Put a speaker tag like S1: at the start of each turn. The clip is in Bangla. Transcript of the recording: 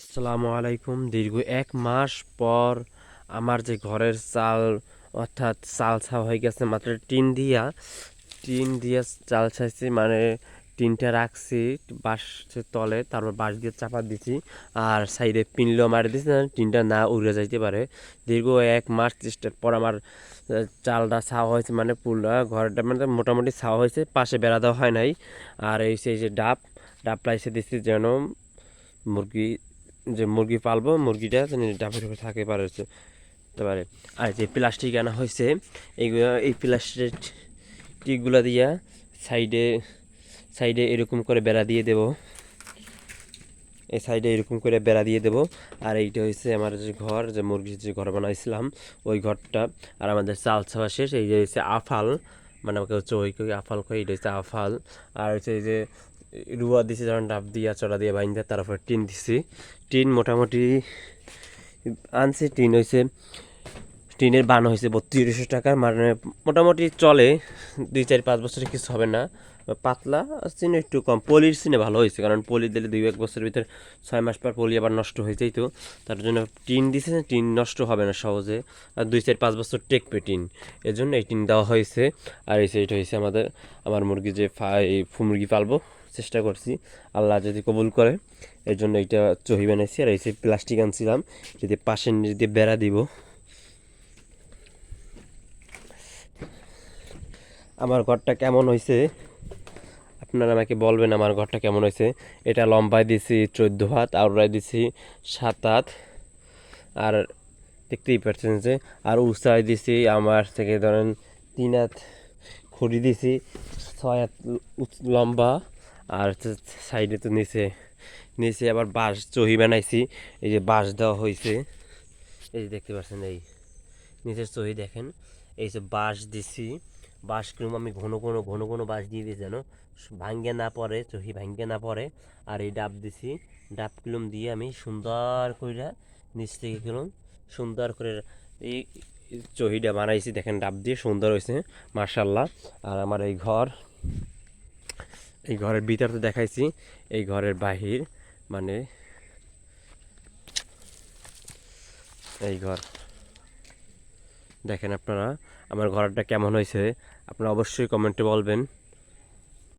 S1: আসসালামু আলাইকুম। দীর্ঘ এক মাস পর আমার যে ঘরের চাল, অর্থাৎ চাল ছা হয়ে গেছে, মাত্র টিন দিয়া টিন দিয়া চাল ছাইছি মানে টিনটা রাখছি বাঁশের তলে, তারপর বাঁশ দিয়ে চাপা দিছি, আর সাইডে পিনলো মারি দিছি টিনটা না উড়ে যাইতে পারে। দীর্ঘ এক মাস চেষ্টার পর আমার চালটা ছাওয়া হয়েছে মানে পুরো ঘরটা মানে মোটামুটি ছাওয়া হয়েছে, পাশে বেড়া দেওয়া হয় নাই। আর এই সেই যে ডাব ডাব লাইসে দিচ্ছি যেন মুরগি যে মুরগি পালবো, মুরগিটা ডাবের উপরে থাকে পারে পারে আর যে প্লাস্টিক আনা হয়েছে, এইগুলো, এই প্লাস্টিকগুলো দিয়া সাইডে সাইডে এরকম করে বেড়া দিয়ে দেব। এই সাইডে এরকম করে বেড়া দিয়ে দেব। আর এইটা হচ্ছে আমার যে ঘর, যে মুরগির যে ঘর বানাইছিলাম, ওই ঘরটা। আর আমাদের চাল ছাওয়া শেষ, এই যে হচ্ছে আফাল মানে আমাকে হচ্ছে ওই আফাল কই, এটা হচ্ছে আফাল। আর হচ্ছে এই যে রুয়া দিছি যখন ডাব দিয়া, চড়া দিয়ে বাইন্দা, তারপর টিন দিছি। টিন মোটামুটি আনছি, টিন হয়েছে টিনের বান হয়েছে, বত্রিশশো টাকার মানে মোটামুটি চলে। দুই, চার, পাঁচ বছরে কিছু হবে না। পাতলা চিনে একটু কম। পলির চিনে ভালো হয়েছে, কারণ পলি দিলে দুই, এক বছরের ভিতরে ছয় মাস পর পলি আবার নষ্ট হয়ে যাইতো। তার জন্য টিন দিছে, টিন নষ্ট হবে না সহজে। আর দুই, চার, পাঁচ বছর টেকবে টিন। এর জন্য এই টিন দেওয়া হয়েছে। আর এই এটা হয়েছে আমাদের, আমার মুরগি যে এই মুরগি পালবো, চেষ্টা করছি। আল্লাহ যদি কবুল করে এর জন্য এইটা চহি বানাইছি। আর এই প্লাস্টিক আনছিলাম, যদি পাশের নিচ দিয়ে বেড়া দিব। আমার ঘরটা কেমন হয়েছে আপনারা আমাকে বলবেন আমার ঘরটা কেমন হয়েছে এটা লম্বায় দিছি, চোদ্দ হাত আউরায় দিছি, সাত হাত। আর দেখতেই পাচ্ছেন যে, আর উঁচায় দিছি, আমার থেকে ধরেন তিন হাত খড়ি দিছি, ছয় হাত লম্বা। আর সাইডে তো নিচে নিচে আবার বাঁশ চহি বানাইছি, এই যে বাঁশ দেওয়া হয়েছে এই যে দেখতে পাচ্ছেন এই, নিচের চহি দেখেন, এই যে বাঁশ দিছি। বাঁশ কিরম আমি ঘন ঘন ঘন ঘন বাঁশ দিয়ে দিয়েছি যেন ভাঙ্গে না পড়ে চহি ভাঙ্গে না পড়ে। আর এই ডাব দিছি, ডাব কিলম দিয়ে আমি সুন্দর করে নিচ থেকে কিলম সুন্দর করে এই চহিটা বানাইছি। দেখেন ডাব দিয়ে সুন্দর হয়েছে মার্শাল্লাহ আর আমার এই ঘর, এই ঘরের ভিতর তো দেখাইছি, এই ঘরের বাহির মানে এই ঘর। দেখেন আপনারা আমার ঘরটা কেমন হয়েছে আপনারা অবশ্যই কমেন্টে বলবেন।